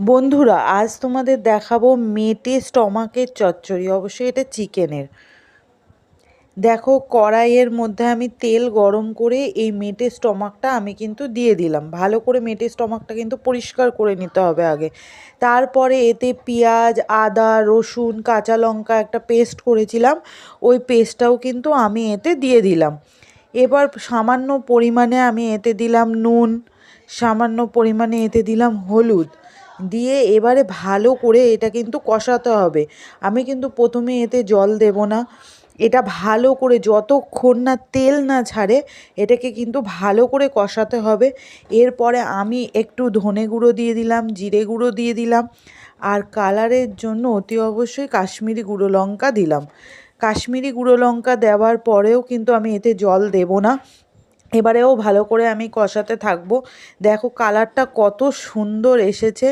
বন্ধুরা, আজ তোমাদের দেখাবো মেটে স্টমাকের চচ্চড়ি, অবশ্যই এটা চিকেনের। দেখো, কড়াইয়ের মধ্যে আমি তেল গরম করে এই মেটে স্টমাকটা আমি কিন্তু দিয়ে দিলাম। ভালো করে মেটে স্টমাকটা কিন্তু পরিষ্কার করে নিতে হবে আগে। তারপরে এতে পেঁয়াজ, আদা, রসুন, কাঁচা লঙ্কা একটা পেস্ট করেছিলাম। ওই পেস্টটাও কিন্তু আমি এতে দিয়ে দিলাম। এবার সামান্য পরিমাণে আমি এতে দিলাম নুন, সামান্য পরিমাণে এতে দিলাম হলুদ। দিয়ে এবারে ভালো করে এটা কিন্তু কষাতে হবে। আমি কিন্তু প্রথমে এতে জল দেব না। এটা ভালো করে যতক্ষণ না তেল না ছাড়ে, এটাকে কিন্তু ভালো করে কষাতে হবে। এরপরে আমি একটু ধনে গুঁড়ো দিয়ে দিলাম, জিরে গুঁড়ো দিয়ে দিলাম, আর কালারের জন্য অতি অবশ্যই কাশ্মীরি গুঁড়ো লঙ্কা দিলাম। কাশ্মীরি গুঁড়ো লঙ্কা দেওয়ার পরেও কিন্তু আমি এতে জল দেব না। এবারেও ভালো করে আমি কষাতে থাকব। দেখো কালারটা কত সুন্দর এসেছে।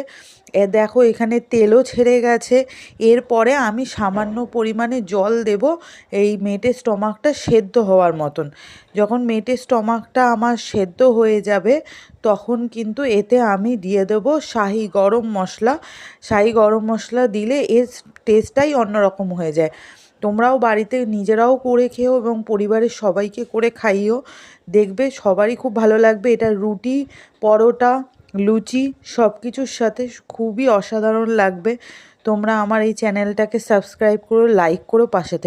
এ দেখো এখানে তেলও ছেড়ে গেছে। এরপরে আমি সামান্য পরিমাণে জল দেব এই মেটে স্টমাকটা সেদ্ধ হওয়ার মতন। যখন মেটে স্টমাকটা আমার সেদ্ধ হয়ে যাবে, তখন কিন্তু এতে আমি দিয়ে দেবো শাহি গরম মশলা। শাহি গরম মশলা দিলে এর টেস্টটাই অন্যরকম হয়ে যায়। তোমরাও বাড়িতে নিজেরাও করে খেও এবং পরিবারের সবাইকে করে খাইও। দেখবে সবারই খুব ভালো লাগবে। এটা রুটি, পরোটা, লুচি সব কিছুর সাথে খুবই অসাধারণ লাগবে। তোমরা আমার এই চ্যানেলটাকে সাবস্ক্রাইব করো, লাইক করো পাশে থেকে